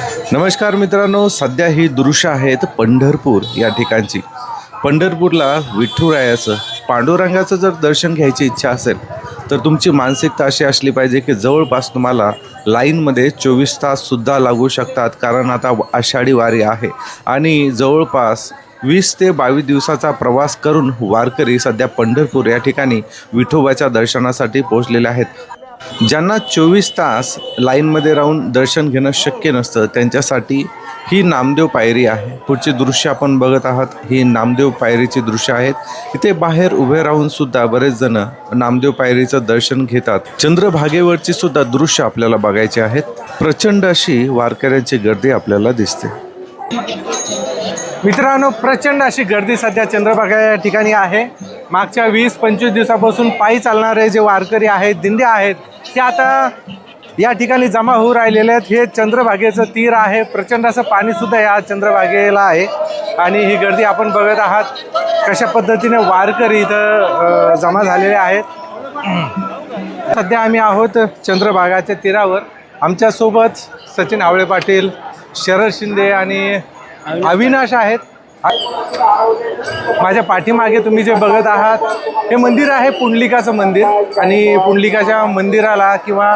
नमस्कार मित्रांनो सध्या ही दृश्य आहेत पंढरपूर या ठिकाणची. पंढरपूरला विठ्ठुरायाचं पांडुरंगाचं जर दर्शन घ्यायची इच्छा असेल तर तुमची मानसिकता अशी असली पाहिजे की जवळपास तुम्हाला लाईनमध्ये चोवीस ताससुद्धा लागू शकतात कारण आता आषाढी वारी आहे. आणि जवळपास वीस ते बावीस दिवसाचा प्रवास करून वारकरी सध्या पंढरपूर या ठिकाणी विठोबाच्या दर्शनासाठी पोहोचलेले आहेत. ज्यांना चोवीस तास लाईनमध्ये राहून दर्शन घेणं शक्य नसतं त्यांच्यासाठी ही नामदेव पायरी आहे. पुढची दृश्य आपण बघत आहात. ही नामदेव पायरीची दृश्य आहेत. इथे बाहेर उभे राहून सुद्धा बरेच जण नामदेव पायरीचं दर्शन घेतात. चंद्रभागेवरची सुद्धा दृश्य आपल्याला बघायचे आहेत. प्रचंड अशी वारकऱ्यांची गर्दी आपल्याला दिसते. मित्रांनो प्रचंड अशी गर्दी सध्या चंद्रभागा या ठिकाणी आहे. मागच्या वीस पंचवीस दिवसापासून पायी चालणारे जे वारकरी आहेत दिंड्या आहेत ते आता या ठिकाणी जमा होऊ राहिलेले आहेत. हे चंद्रभागेचं तीर आहे. प्रचंड असं पाणीसुद्धा या चंद्रभागेला आहे. आणि ही गर्दी आपण बघत आहात कशा पद्धतीने वारकरी इथं जमा झालेले आहेत. सध्या आम्ही आहोत चंद्रभागाच्या तीरावर. आमच्यासोबत सचिन आवळे पाटील शरद शिंदे आणि अविनाश आहेत. माझ्या पाठीमागे तुम्ही जे बघत आहात हे मंदिर आहे पुंडलिकाचं मंदिर. आणि पुंडलिकाच्या मंदिराला किंवा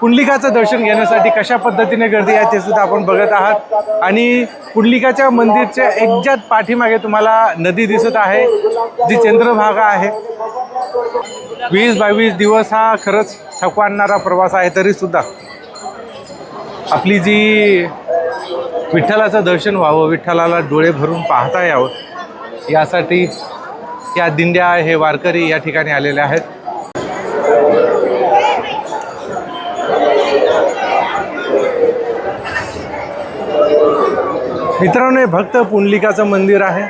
पुंडलिकाचं दर्शन घेण्यासाठी कशा पद्धतीने गर्दी आहे ते सुद्धा आपण बघत आहात. आणि पुंडलिकाच्या मंदिरच्या एकजात पाठीमागे तुम्हाला नदी दिसत आहे जी चंद्रभागा आहे. वीस बावीस दिवस हा खरंच थकवानणारा प्रवास आहे तरीसुद्धा आपली जी विठ्ठलाचं दर्शन व्हावं विठ्ठलाला डोळे भरून पाहता यावं. यासाठी या दिंड्या हे वारकरी या ठिकाणी आलेले आहेत. मित्रांनो हे भक्त पुंडलिकाचं मंदिर आहे.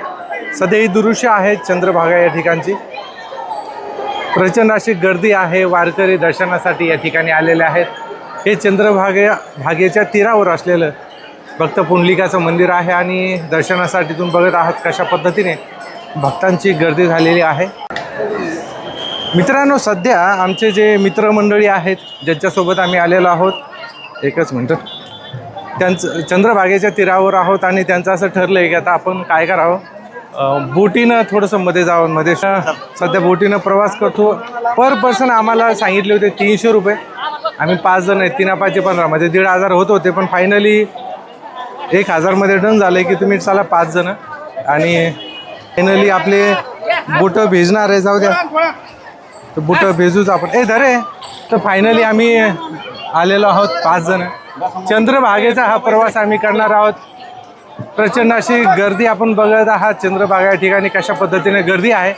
सध्या ही दृश्य आहे चंद्रभागा या ठिकाणची. प्रचंड अशी गर्दी आहे वारकरी दर्शनासाठी या ठिकाणी आलेले आहेत. हे चंद्रभागे भागेच्या तीरावर असलेलं भक्त पुंडलिकाचं मंदिर आहे आणि दर्शनासाठी तुम्ही बघत आहात कशा पद्धतीने भक्तांची गर्दी झालेली आहे. मित्रांनो सध्या आमचे जे मित्रमंडळी आहेत ज्यांच्यासोबत आम्ही आलेलो आहोत एकच मिनटं. त्यांचं चंद्रभागेच्या तीरावर आहोत आणि त्यांचं असं ठरलं आहे की आता आपण काय करावं? बोटीनं थोडंसं मध्ये जावं मध्ये. सध्या बोटीनं प्रवास करतो. पर पर्सन आम्हाला सांगितले होते तीनशे रुपये. आम्ही पाच जण आहेत तीन पाचशे पंधरा. म्हणजे दीड हजार होत होते पण फायनली एक हजारमध्ये डन झालं आहे की तुम्ही चला पाच जण. आणि फायनली आपले बोटं भेजणार आहे जाऊ द्या. तर बुटं भेजूच आपण ए धरे तर फायनली आम्ही आलेलो आहोत पाच जण. चंद्रभागेचा हा प्रवास आम्ही करणार आहोत. प्रचंड अशी गर्दी आपण बघत आहात. चंद्रभागा या ठिकाणी कशा पद्धतीने गर्दी आहे.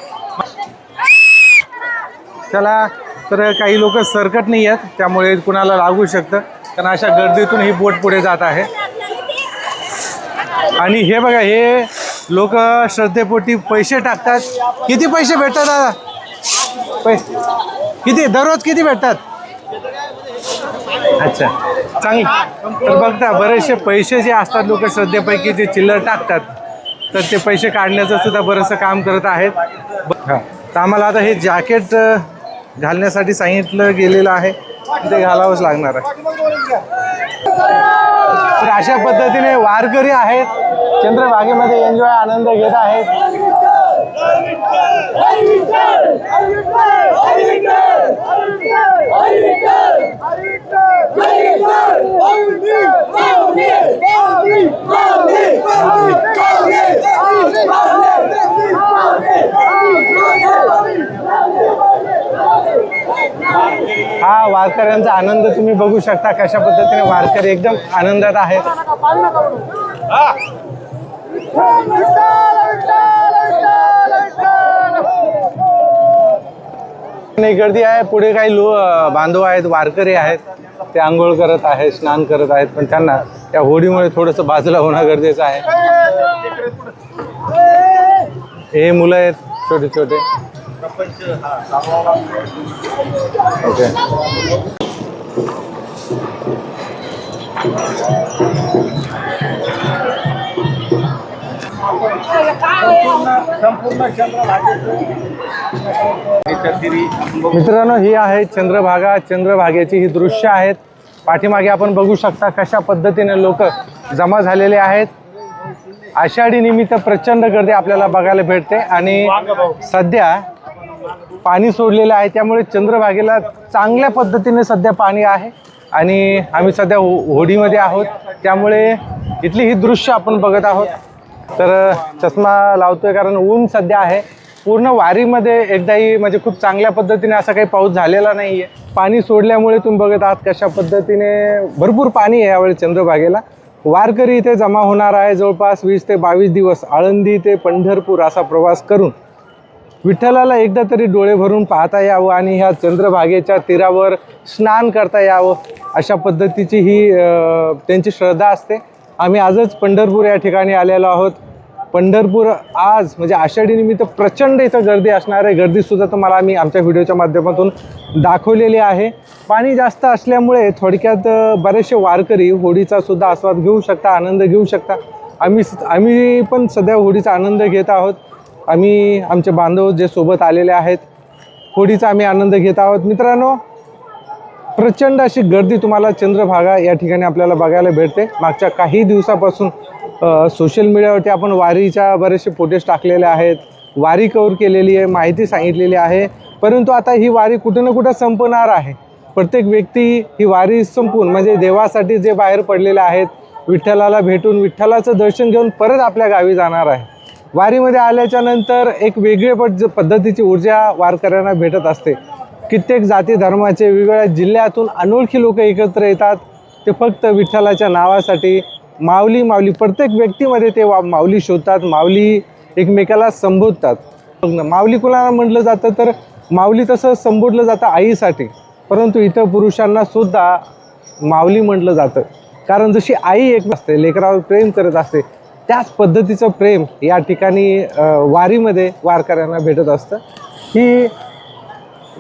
चला तर काही लोक सरकट नाही आहेत त्यामुळे कुणाला लागू शकतं. कारण अशा गर्दीतून ही बोट पुढे जात आहे. आणि हे बघा हे लोक श्रद्धेपोटी पैसे टाकतात. किती पैसे भेटतात दादा? पैसे किती? दररोज किती भेटतात? अच्छा चांगलं. तर बघता बरेचसे पैसे जे असतात लोक श्रद्धेपैकी जे चिल्लर टाकतात तर ते पैसे काढण्याचं सुद्धा बरंचसं काम करत आहेत. हां तर आम्हाला आता हे जॅकेट घालण्यासाठी सांगितलं गेलेलं आहे. ते घालावंच लागणार आहे. तर अशा पद्धतीने वारकरी आहेत. चंद्रभागेमध्ये एन्जॉय आनंद घेत आहेत. हा वारकऱ्यांचा आनंद तुम्ही बघू शकता कशा पद्धतीने वारकरी एकदम आनंदात आहेत. नाही गर्दी आहे. पुढे काही लो बांधव आहेत वारकरी आहेत. ते आंघोळ करत आहेत स्नान करत आहेत पण त्यांना त्या होडीमुळे थोडंसं बाजूला होणं गरजेचं आहे. हे मुलं आहेत छोटे छोटे ओके. मित्रांनो ही आहे चंद्रभागा. चंद्रभागेची ही दृश्य आहेत. पाठीमागे आपण बघू शकता कशा पद्धतीने लोक जमा झालेले आहेत. आषाढी निमित्त प्रचंड गर्दी आपल्याला बघायला भेटते. आणि सध्या पाणी सोडलेलं आहे त्यामुळे चंद्रभागेला चांगल्या पद्धतीने सध्या पाणी आहे आणि आम्ही सध्या हो होडीमध्ये आहोत. त्यामुळे इथली ही दृश्य आपण बघत आहोत. तर चष्मा लावतोय कारण ऊन सध्या आहे. पूर्ण वारीमध्ये एकदाही म्हणजे खूप चांगल्या पद्धतीने असा काही पाऊस झालेला नाही आहे पाणी सोडल्यामुळे तुम्ही बघत आहात कशा पद्धतीने भरपूर पाणी आहे यावेळी चंद्रभागेला. वारकरी इथे जमा होणार आहे. जवळपास वीस ते बावीस दिवस आळंदी ते पंढरपूर असा प्रवास करून विठ्ठलाला एकदा तरी डोळे भरून पाहता यावं आणि ह्या चंद्रभागेच्या तीरावर स्नान करता यावं अशा पद्धतीची ही त्यांची श्रद्धा असते. आम्ही आजच पंढरपूर या ठिकाणी आलेलो आहोत. पंढरपूर आज म्हणजे आषाढी निमित्त प्रचंड इथं गर्दी असणार आहे. गर्दीसुद्धा तुम्हाला आम्ही आमच्या व्हिडिओच्या माध्यमातून दाखवलेली आहे. पाणी जास्त असल्यामुळे थोडक्यात बरेचसे वारकरी होडीचा सुद्धा आस्वाद घेऊ शकता आनंद घेऊ शकता. आम्ही आम्ही पण सध्या होडीचा आनंद घेत आहोत. आम्ही आमचे बांधव जे सोबत आलेले आहेत होडीचा आम्ही आनंद घेत आहोत. मित्रांनो प्रचंड अशी गर्दी तुम्हाला चंद्रभागा या ठिकाणी आपल्याला बघायला भेटते. मागच्या काही दिवसापासून सोशल मीडियावरती आपण वारीच्या बरेचसे फोटेज टाकलेले आहेत. वारी कवर केलेली आहे माहिती सांगितलेली आहे. परंतु आता ही वारी कुठं ना कुठं संपणार आहे. प्रत्येक व्यक्ती ही वारी संपून म्हणजे देवासाठी जे बाहेर पडलेले आहेत विठ्ठलाला भेटून विठ्ठलाचं दर्शन घेऊन परत आपल्या गावी जाणार आहे. वारीमध्ये आल्याच्यानंतर एक वेगळी पद पद्धतीची ऊर्जा वारकऱ्यांना भेटत असते. कित्येक जाती धर्माचे वेगवेगळ्या जिल्ह्यातून अनोळखी लोक एकत्र येतात. ते फक्त विठ्ठलाच्या नावासाठी माऊली माऊली. प्रत्येक व्यक्तीमध्ये ते वा माऊली शोधतात माऊली एकमेकाला संबोधतात. माऊली कुणाला म्हटलं जातं तर माऊली तसं संबोधलं जातं आईसाठी. परंतु इतर पुरुषांना सुद्धा माऊली म्हटलं जातं. कारण जशी आई एक असते लेकरावर प्रेम करत असते त्याच पद्धतीचं प्रेम या ठिकाणी वारीमध्ये वारकऱ्यांना भेटत असतं. ही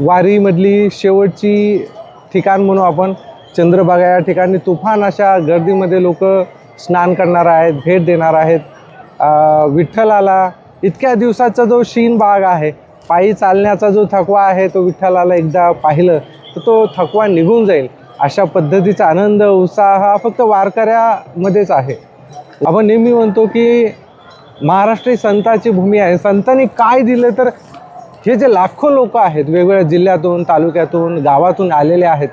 वारीमधली शेवटची ठिकाण म्हणू आपण चंद्रभागा या ठिकाणी तुफान अशा गर्दीमध्ये लोक स्नान करणार आहेत भेट देणार आहेत. विठ्ठलाला इतक्या दिवसाचा जो शीन भाग आहे पायी चालण्याचा जो थकवा आहे तो विठ्ठलाला एकदा पाहिलं तर तो थकवा निघून जाईल. अशा पद्धतीचा आनंद उत्साह हा फक्त वारकऱ्यामध्येच आहे. आपण नेहमी म्हणतो की महाराष्ट्र ही संतांची भूमी आहे. संतांनी काय दिलं तर हे जे लाखो लोक आहेत वेगवेगळ्या जिल्ह्यातून तालुक्यातून गावातून आलेले आहेत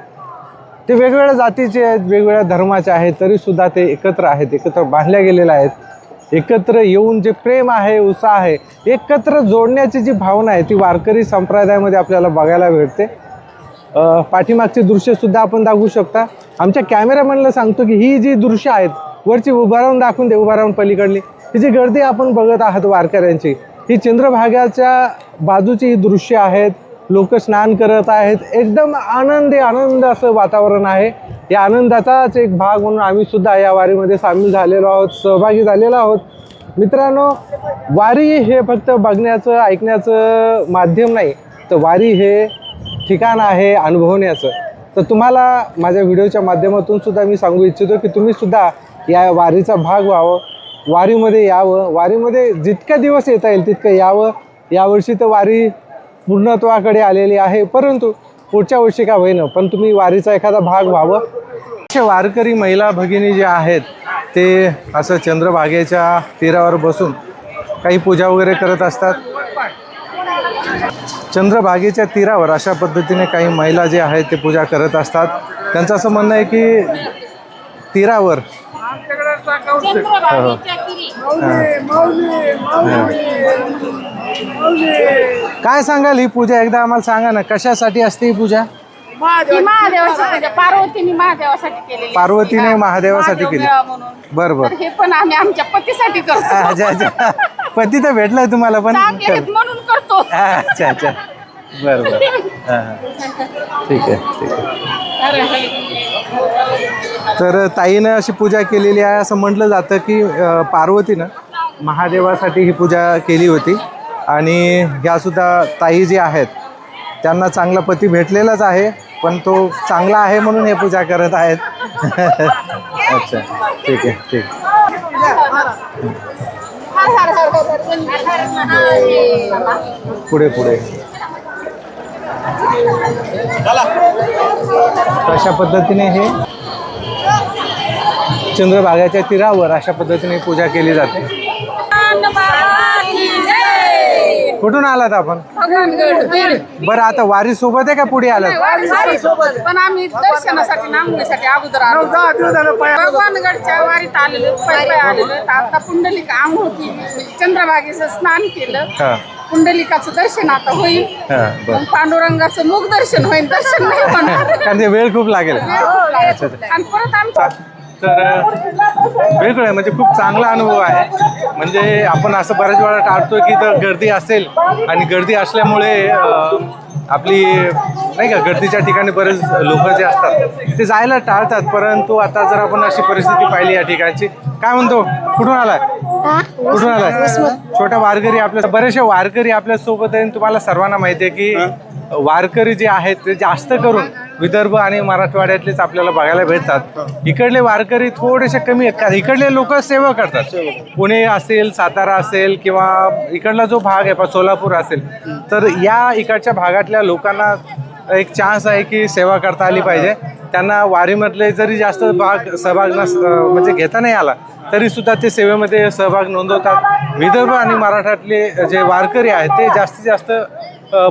ते वेगवेगळ्या जातीचे आहेत वेगवेगळ्या धर्माचे आहेत तरीसुद्धा ते एकत्र आहेत एकत्र बांधल्या गेलेले आहेत. एकत्र येऊन जे प्रेम आहे उत्साह आहे एकत्र जोडण्याची जी भावना आहे ती वारकरी संप्रदायामध्ये आपल्याला बघायला भेटते. पाठीमागचे दृश्यसुद्धा आपण दाखवू शकता. आमच्या कॅमेरामॅनला सांगतो की ही जी दृश्य आहेत वरची उभा राहून दाखवून दे उभा राहून पलीकडली. ही जी गर्दी आपण बघत आहात वारकऱ्यांची. ही चंद्रभागाच्या बाजूची ही दृश्य आहेत. लोक स्नान करत आहेत. एकदम आनंदी आनंद असं वातावरण आहे. या आनंदाचाच एक भाग म्हणून आम्ही सुद्धा या वारीमध्ये सामील झालेलो आहोत सहभागी झालेलो आहोत. मित्रांनो वारी हे फक्त बघण्याचं ऐकण्याचं माध्यम नाही. तर वारी हे ठिकाण आहे अनुभवण्याचं. तर तुम्हाला माझ्या व्हिडिओच्या माध्यमातून सुद्धा मी सांगू इच्छितो की तुम्ही सुद्धा या वारीचा भाग व्हावं. वारीमध्ये यावं. वारीमध्ये जितक्या दिवस येता येईल तितकं यावं. यावर्षी तर वारी पूर्णत्वाकडे आलेली आहे. परंतु पुढच्या वर्षी का होईना पण तुम्ही वारीचा एखादा भाग व्हावं. असे वारकरी महिला भगिनी जे आहेत ते असं चंद्रभागेच्या तीरावर बसून काही पूजा वगैरे करत असतात. चंद्रभागेच्या तीरावर अशा पद्धतीने काही महिला जे आहेत ते पूजा करत असतात. त्यांचं असं म्हणणं आहे की तीरावर काय सांगाल ही पूजा? एकदा आम्हाला सांगा ना कशासाठी असते ही पूजा? पार्वतीने महादेवासाठी केलेली पार्वतीने. महादेवासाठी महादेव केली. बरं बरं. हे पण आम्ही आमच्या पतीसाठी करतो. अच्छा अच्छा. पती तर भेटलाय तुम्हाला पण म्हणून करतो. अच्छा अच्छा. बरं बरं. ठीक आहे ठीक आहे. तर ताईनं अशी पूजा केलेली आहे असं म्हटलं जातं की पार्वतीनं महादेवासाठी ही पूजा केली होती. आणि ह्यासुद्धा ताई जे आहेत त्यांना चांगला पती भेटलेलाच आहे पण तो चांगला आहे म्हणून हे पूजा करत आहेत. अच्छा ठीक आहे ठीक पुढे पुढे. अशा पद्धतीने हे? चंद्रभागाच्या तीरावर अशा पद्धतीने पूजा केली जाते. कुठून आलात आपण? बरं आता वारी सोबत आहे का पुढे आलात? पण आम्ही दर्शनासाठी नांगण्यासाठी अगोदर आलो भगवानगडच्या वारीत आलेलो आता पुंडलिका आंघोळ केली चंद्रभागेचं स्नान केलं. हा. पुंडलिकाचं दर्शन आता होईल. हा बरं. मग पांडुरंगाचं मुख दर्शन होईल दर्शन नाही होणार. कारण ते वेळ खूप लागेल. आणि परत आमचं तर वेगळं आहे. म्हणजे खूप चांगला अनुभव आहे. म्हणजे आपण असं बऱ्याच वेळा टाळतो की तर गर्दी असेल आणि गर्दी असल्यामुळे आपली नाही का गर्दीच्या ठिकाणी बरेच लोक जे असतात ते जायला टाळतात. परंतु आता जर आपण अशी परिस्थिती पाहिली या ठिकाणची काय म्हणतो? कुठून आलाय? कुठून आलाय? छोट्या वारकरी आपल्या बरेचसे वारकरी आपल्यासोबत आहे आणि तुम्हाला सर्वांना माहिती आहे की वारकरी जे आहेत ते जास्त करून विदर्भ आणि मराठवाड्यातलेच आपल्याला बघायला भेटतात. इकडले वारकरी थोडेसे कमी आहेत. कारण इकडले लोक सेवा करतात. पुणे असेल सातारा असेल किंवा इकडला जो भाग आहे सोलापूर असेल. तर या इकडच्या भागातल्या लोकांना एक चान्स आहे की सेवा करता आली पाहिजे. त्यांना वारीमधले जरी जास्त भाग सहभाग नस म्हणजे घेता नाही आला तरी सुद्धा ते सेवेमध्ये सहभाग नोंदवतात. विदर्भ आणि मराठातले जे वारकरी आहेत ते जास्तीत जास्त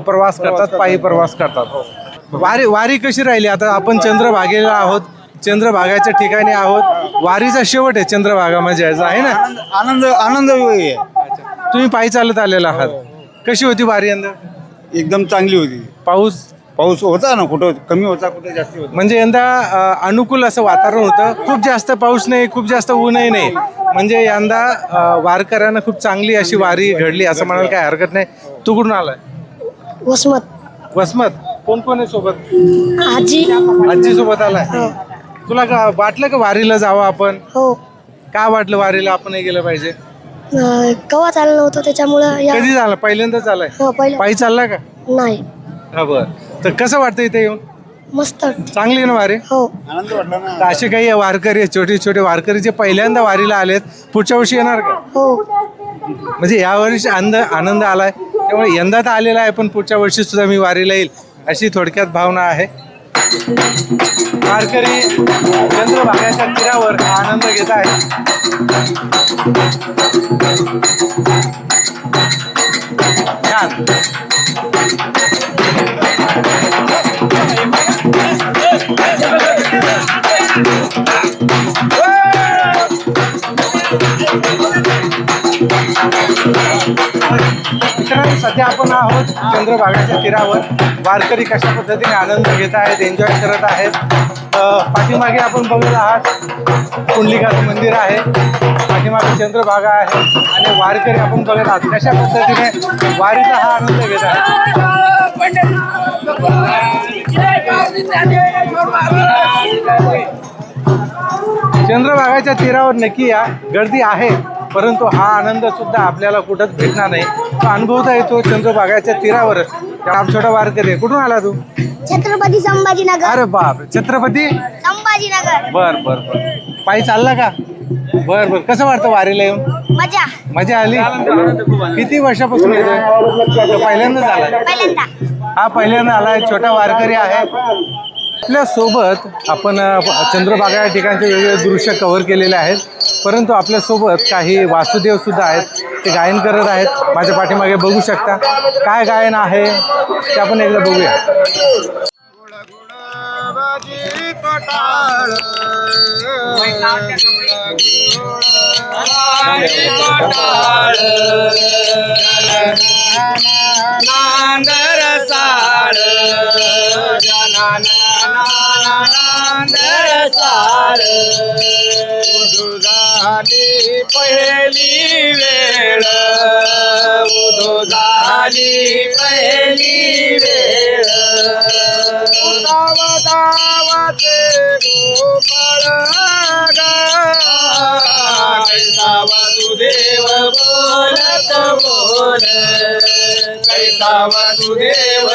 प्रवास करतात. पायी प्रवास करतात. वारी वारी कशी राहिली? आता आपण चंद्रभागेला आहोत. चंद्रभागाच्या ठिकाणी आहोत. वारीचा शेवट आहे चंद्रभागा म्हणजे याचा आहे ना? आनंद आनंद आहे. तुम्ही पायी चालत आलेला आहात. कशी होती वारी यंदा? एकदम चांगली होती. पाऊस? पाऊस होता ना कुठं कमी होता कुठं जास्त होता. म्हणजे यंदा अ, अनुकूल असं वातावरण होतं. खूप जास्त पाऊस नाही खूप जास्त ऊनही नाही. म्हणजे यंदा अ, वारकऱ्यांना खूप चांगली अशी वारी घडली असं म्हणायला काही हरकत नाही. तू कुठून आलाय? वसमत. वसमत? कोण कोण आहे सोबत? आजी. आजी सोबत आलाय. तुला का वाटलं का वारीला जावं आपण? हो. का वाटलं वारीला आपण गेलं पाहिजे? अं, कवा चाललं नव्हतं त्याच्यामुळं या कधी झालं? पहिल्यांदा चालाय हो पहिलं पायी चालला का? नाही. हा बर. तर कसं वाटतं इथे येऊन? मस्त. चांगली आहे ना वारी? हो. आनंद वाटला ना. तर असे काही वारकरी आहेत छोटे छोटे वारकरी जे पहिल्यांदा वारीला आलेत पुढच्या वर्षी येणार का? हो. म्हणजे या वर्षी आनंद आनंद आलाय. त्यामुळे यंदा तर आलेला आहे पण पुढच्या वर्षी सुद्धा मी वारीला येईल. अशी थोडक्यात भावना आहे. वारकरी चंद्रभागाच्या तीरावर आनंद घेत आहे छान. सध्या आपण आहोत चंद्रभागाच्या तीरावर. वारकरी कशा पद्धतीने आनंद घेत आहेत एन्जॉय करत आहेत? पाठीमागे आपण बघत आहात कुंडलिकाचं मंदिर आहे. पाठीमागे चंद्रभागा आहे आणि वारकरी आपण बघत आहात. कशा पद्धतीने वारीचा हा आनंद घेत आहे चंद्रभागाच्या तीरावर नक्की या गर्दी आहे. परंतु हा आनंद सुद्धा आपल्याला कुठंच भेटणार नाही. तो अनुभवता येतो चंद्रभागाच्या तीरावरच. छोटा वारकरी आहे. कुठून आला तू? छत्रपती संभाजीनगर. अरे बाप छत्रपती? संभाजीनगर. बर बर बर. पायी चालला का? बर बर. कसं वाटतं वारीला येऊन? मजा. मजा आली? किती वर्षापासून येतोय? पहिल्यांदाच पहिल्यांदा. हा पहिल्यांदा आलाय. छोटा वारकरी आहे. आपल्यासोबत आपण चंद्रभागा या ठिकाणचे वेगवेगळे दृश्य कव्हर केलेले आहेत. परंतु आपल्यासोबत काही वासुदेवसुद्धा आहेत. ते गायन करत आहेत. माझ्या पाठीमागे बघू शकता. काय गायन आहे? ते आपण एकदा बघूया. नांदर साळ नांदर साळ झाली पहिली वेळ उदो झाली पहिली वेळ. ವಸುದೇವ